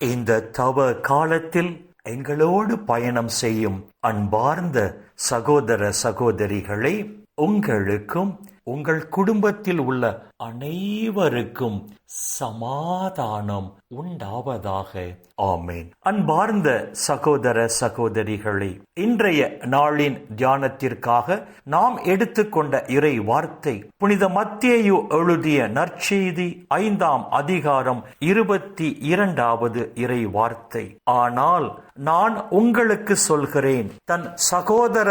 இந்த தவ காலத்தில் எங்களோடு பயணம் செய்யும் அன்பார்ந்த சகோதர சகோதரிகளை உங்களுக்கும் உங்கள் குடும்பத்தில் உள்ள அனைவருக்கும் சமாதானம் உண்டாவதாக. ஆமேன். அன்பார்ந்த சகோதர சகோதரிகளே இன்றைய நாளின் தியானத்திற்காக நாம் எடுத்துக்கொண்ட இறை வார்த்தை புனித மத்தேயு எழுதிய நற்செய்தி ஐந்தாம் அதிகாரம் இருபத்தி இரண்டாவது இறை வார்த்தை. ஆனால் நான் உங்களுக்கு சொல்கிறேன் தன் சகோதர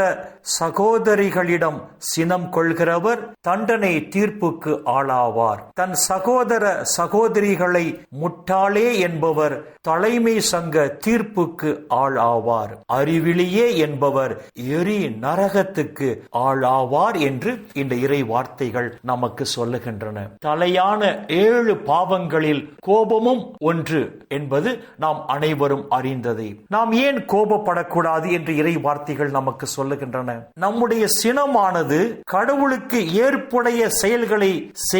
சகோதரிகளிடம் சினம் கொள்கிறவர் தண்டனை தீர்ப்புக்கு ஆவார். தன் சகோதர சகோதரிகளை முட்டாளே என்பவர் தலைமை சங்க தீர்ப்புக்கு ஆளாவார் அறிவிலியே என்பவர் எரி நரகத்துக்கு ஆளாவார் என்று இந்த இறை வார்த்தைகள் நமக்கு சொல்லுகின்றன. தலையான ஏழு பாவங்களில் கோபமும் ஒன்று என்பது நாம் அனைவரும் அறிந்ததே. நாம் ஏன் கோபப்படக்கூடாது என்று இறை வார்த்தைகள் நமக்கு சொல்லுகின்றன. நம்முடைய சினமானது கடவுளுக்கு ஏற்புடைய செயல்களை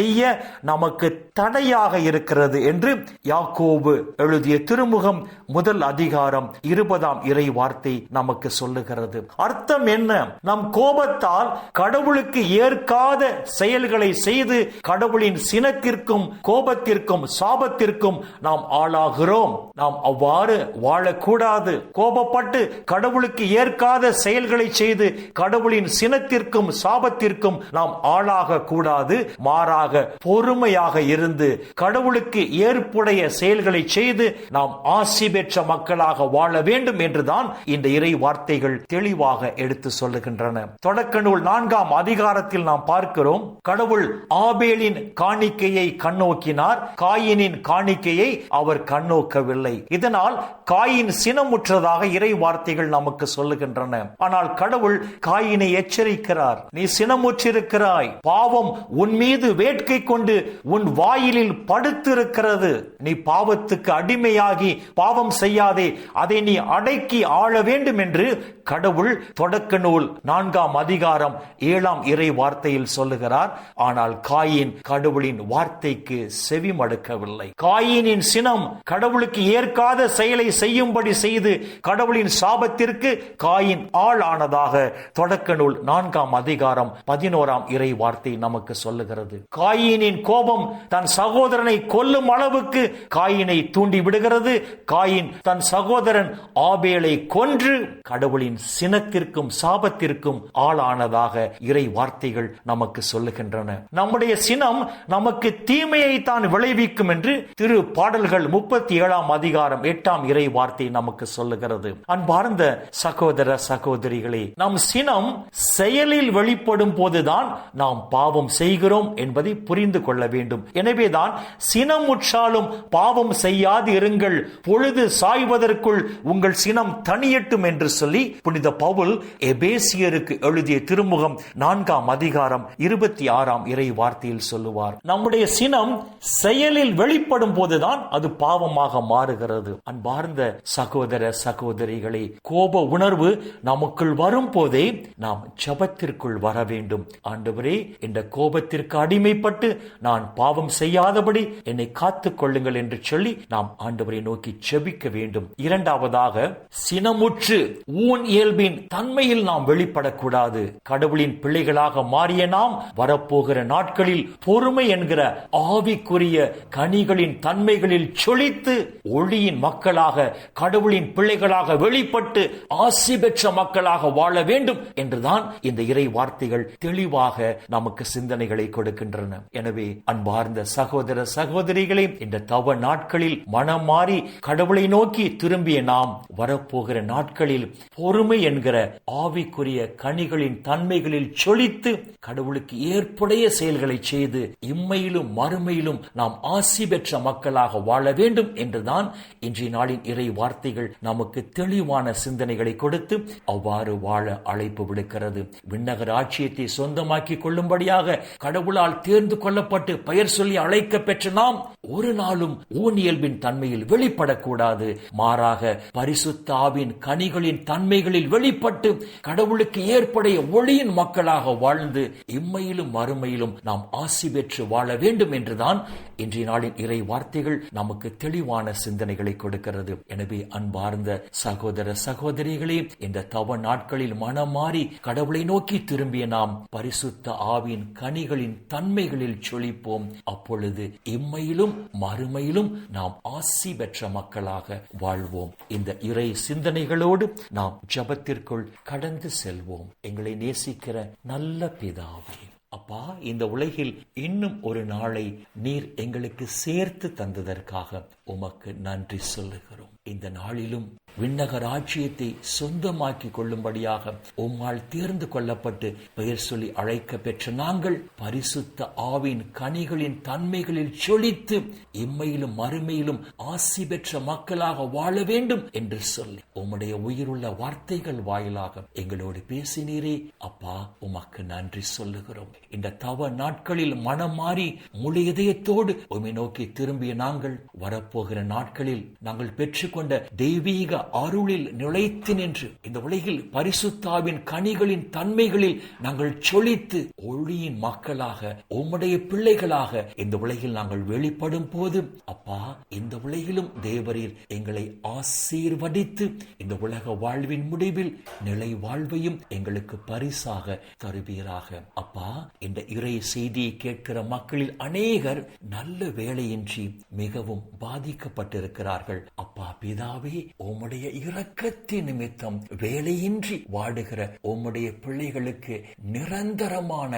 செய்ய நமக்கு தடையாக இருக்கிறது என்று யாக்கோபு எழுதிய திருமுகம் முதல் அதிகாரம் இருபதாம் இறை வார்த்தை நமக்கு சொல்லுகிறது. அர்த்தம் என்ன? நம் கோபத்தால் கடவுளுக்கு ஏற்காத செயல்களை செய்து கடவுளின் சினத்திற்கும் கோபத்திற்கும் சாபத்திற்கும் நாம் ஆளாகிறோம். நாம் அவ்வாறு வாழக்கூடாது. கோபப்பட்டு கடவுளுக்கு ஏற்காத செயல்களை செய்து கடவுளின் சினத்திற்கும் சாபத்திற்கும் நாம் ஆளாக கூடாது மாறாக பொறுமையாக இருந்து கடவுளுக்கு ஏற்புடைய செயல்களை செய்து நாம் ஆசி பெற்ற மக்களாக வாழ வேண்டும் என்றுதான் இந்த இறை வார்த்தைகள் தெளிவாக எடுத்து சொல்லுகின்றன. தொடக்க நூல் நான்காம் அதிகாரத்தில் நாம் பார்க்கிறோம் கடவுள் ஆபேலின் காணிக்கையை கண்ணோக்கினார் காயினின் காணிக்கையை அவர் கண்ணோக்கவில்லை. இதனால் காயின் சினமுற்றதாக இறை வார்த்தைகள் நமக்கு சொல்லுகின்றன. ஆனால் கடவுள் காயினை எச்சரிக்கிறார். நீ சினமுற்றிருக்கிறாய். பாவம் உன் மீது வேட்கை கொண்டு உன் வாயிலில் படுத்திருக்கிறது. நீ பாவத்துக்கு அடிமையாகி பாவம் செய்யாதே. அதை நீ அடக்கி ஆள வேண்டும் என்று கடவுள் தொடக்க நூல் நான்காம் அதிகாரம் ஏழாம் இறை வார்த்தையில் சொல்லுகிறார். ஆனால் காயின் கடவுளின் வார்த்தைக்கு செவி மடுக்கவில்லை. காயினின் சினம் கடவுளுக்கு ஏற்காத செயலை செய்யும்படி செய்து கடவுளின் சாபத்திற்கு காயின் ஆள் ஆனதாக தொடக்க நூல் நான்காம் அதிகாரம் பதினோராம் இறை வார்த்தை நமக்கு சொல்லுகிறது. காய் காயினின் கோபம் தன் சகோதரனை கொல்லும் அளவுக்கு காயினை தூண்டி விடுகிறது. காயின் தன் சகோதரன் ஆபேலை கொன்று கடவுளின் சினத்திற்கும் சாபத்திற்கும் ஆளானதாக இறை வார்த்தைகள் நமக்கு சொல்லுகின்றன. நம்முடைய சினம் நமக்கு தீமையை தான் விளைவிக்கும் என்று திரு பாடல்கள் முப்பத்தி ஏழாம் அதிகாரம் எட்டாம் இறை வார்த்தை நமக்கு சொல்லுகிறது. அன்பார்ந்த சகோதர சகோதரிகளே நம் சினம் செயலில் வெளிப்படும் போதுதான் நாம் பாவம் செய்கிறோம் என்பதை புரிந்து கொள்ள வேண்டும். எனவேதான் சினமுற்றாலும் பாவம் செய்யாது இருங்கள் பொழுது சாய்வதற்குள் உங்கள் சினம் தனியட்டும் என்று சொல்லி புனித பவுல் எபேசியருக்கு எழுதிய திருமுகம் நான்காம் அதிகாரம் இருபத்தி ஆறாம் இறை வார்த்தையில் சொல்லுவார். நம்முடைய சினம் செயலில் வெளிப்படும் போதுதான் அது பாவமாக மாறுகிறது. அன்பார்ந்த சகோதர சகோதரிகளே கோப உணர்வு நமக்குள் வரும் போதே நாம் ஜபத்திற்குள் வர வேண்டும். ஆண்டவரே இந்த கோபத்திற்கு அடிமைப்பட்டு நான் பாவம் செய்யாதபடி என்னை காத்துக் கொள்ளுங்கள் என்று சொல்லி நாம் ஆண்டவரை நோக்கி செபிக்க வேண்டும். இரண்டாவதாக சினமுற்று ஊன் இயல்பின் தன்மையில் நாம் வெளிப்படக்கூடாது. கடவுளின் பிள்ளைகளாக மாறிய நாம் வரப்போகிற நாட்களில் பொறுமை என்கிற ஆவிக்குரிய கனிகளின் தன்மைகளில் சொலித்து ஒளியின் மக்களாக கடவுளின் பிள்ளைகளாக வெளிப்பட்டு ஆசி பெற்ற மக்களாக வாழ வேண்டும் என்றுதான் இந்த இறை வார்த்தைகள் தெளிவாக நமக்கு சிந்தனைகளை கொடுக்கின்றன. எனவே அன்பார்ந்த சகோதர சகோதரிகளே இந்த தவ நாட்களில் மனம் மாறி கடவுளை நோக்கி திரும்பிய நாம் வரப்போகிற நாட்களில் பொறுமை என்கிற ஆவிக்குரிய கனிகளின் தன்மைகளில் சொலித்து கடவுளுக்கு ஏற்புடைய செயல்களை செய்து இம்மையிலும் மறுமையிலும் நாம் ஆசி பெற்ற மக்களாக வாழ வேண்டும் என்றுதான் இன்றைய நாளின் இறை வார்த்தைகள் நமக்கு தெளிவான சிந்தனைகளை கொடுத்து அவ்வாறு வாழ அழைப்பு விடுக்கிறது. விண்ணகர் ஆட்சியத்தை சொந்தமாக்கி கொள்ளும்படியாக கடவுளால் தேர்ந்து கொள்ளப்பட்டு பெயர் சொல்லி அழைக்க பெற்ற நாம் ஒரு நாளும் ஊனியல்பின் தன்மையில் வெளிப்படக்கூடாது. மாறாக பரிசுத்தாவின் கனிகளின் தன்மைகளில் வெளிப்பட்டு கடவுளுக்கு ஏற்படைய ஒளியின் மக்களாக வாழ்ந்து இம்மையிலும் மறுமையிலும் நாம் ஆசி பெற்று வாழ வேண்டும் என்றுதான் இன்றைய நாளின் இறை வார்த்தைகள் நமக்கு தெளிவான சிந்தனைகளை கொடுக்கிறது. எனவே அன்பார்ந்த சகோதர சகோதரிகளே இந்த தவ நாட்களில் மனம் மாறி கடவுளை நோக்கி திரும்பிய நாம் பரிசுத்த ஆவின் கனிகளின் தன்மைகள் தன்மைகளில் சொலிப்போம் அப்பொழுது இம்மையிலும் மறுமையிலும் நாம் ஆசி பெற்ற மக்களாக வாழ்வோம். இந்த இறை சிந்தனைகளோடு நாம் ஜபத்திற்குள் கடந்து செல்வோம். எங்களை நேசிக்கிற நல்ல பிதாவே அப்பா இந்த உலகில் இன்னும் ஒரு நாளை நீர் எங்களுக்கு சேர்த்து தந்ததற்காக உமக்கு நன்றி சொல்லுகிறோம். இந்த நாளிலும் விண்ணக ராஜ்யத்தை சொந்தமாக்கி கொள்ளும்படியாக உம்மால் தேர்ந்து கொள்ளப்பட்டு பெயர் சொல்லி அழைக்க பெற்ற நாங்கள் பரிசுத்த ஆவின் கனிகளின் தன்மைகளில் சொலித்து இம்மையிலும் மறுமையிலும் ஆசி பெற்ற மக்களாக வாழ வேண்டும் என்று சொல்லி உம்முடைய உயிருள்ள வார்த்தைகள் வாயிலாக எங்களோடு பேசினீரே. அப்பா உமக்கு நன்றி சொல்லுகிறோம். இந்த தவ நாட்களில் மனம் மாறி முழு இதயத்தோடு உம்மை நோக்கி திரும்பிய நாங்கள் வரப்போகிற நாட்களில் நாங்கள் பெற்றுக்கொண்ட தெய்வீக அருளில் நுழைத்து நின்று இந்த உலகில் பரிசுத்தாவின் கனிகளின் தன்மைகளில் நாங்கள் சொலித்து ஒளியின் மக்களாக உம்முடைய பிள்ளைகளாக இந்த உலகில் நாங்கள் வெளிப்படும் போது அப்பா இந்த உலகிலும் தேவரீர் எங்களை ஆசீர்வதித்து இந்த உலக வாழ்வின் முடிவில் நிலை வாழ்வையும் எங்களுக்கு பரிசாக தருவீராக. அப்பா இந்த இறை செய்தியை கேட்கிற மக்களில் அநேகர் நல்ல வேலையின்றி மிகவும் பாதிக்கப்பட்டிருக்கிறார்கள். அப்பா பிதாவே உம்முடைய உம்முடைய இரக்கத்தின் நிமித்தம் வேலையின்றி வாடுகிற உம்முடைய பிள்ளைகளுக்கு நிரந்தரமான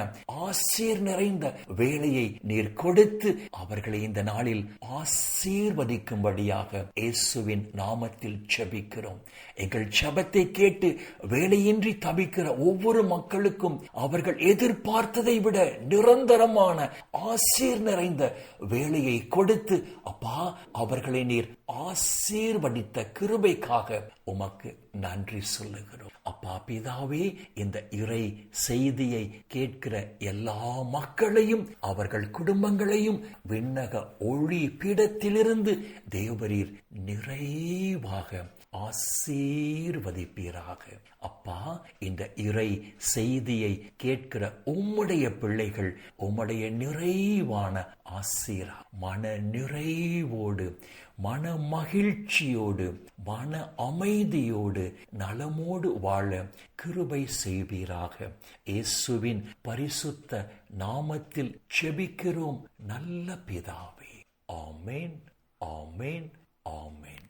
ஆசீர் நிறைந்த வேலையை நீர் கொடுத்து அவர்களை இந்த நாளில் ஆசீர்வதிக்கும்படியாக இயேசுவின் நாமத்தில் செபிக்கிறோம் எங்கள் ஜபத்தை கேட்டு வேலையின்றி தவிக்கிற ஒவ்வொரு மக்களுக்கும் அவர்கள் எதிர்பார்த்ததை விட நிரந்தரமான ஆசீர் நிறைந்த வேலையை கொடுத்து அப்பா அவர்களை நீர் ஆசீர்வதித்த கிருபைக்காக உமக்கு நன்றி சொல்லுகிறோம். அப்பா பிதாவே இந்த இறை செய்தியை கேட்கிற எல்லா மக்களையும் அவர்கள் குடும்பங்களையும் விண்ணக ஒளி பீடத்திலிருந்து தேவரீர் நிறைவாக ஆசீர்வதிப்பீராக. அப்பா இந்த இறை செய்தியை கேட்கிற உம்முடைய பிள்ளைகள் உம்முடைய நிறைவான ஆசீரா மன நிறைவோடு மன மகிழ்ச்சியோடு மன அமைதியோடு நலமோடு வாழ கிருபை செய்வீராக. இயேசுவின் பரிசுத்த நாமத்தில் செபிக்கிறோம். நல்ல பிதாவே. ஆமேன் ஆமேன் ஆமேன்.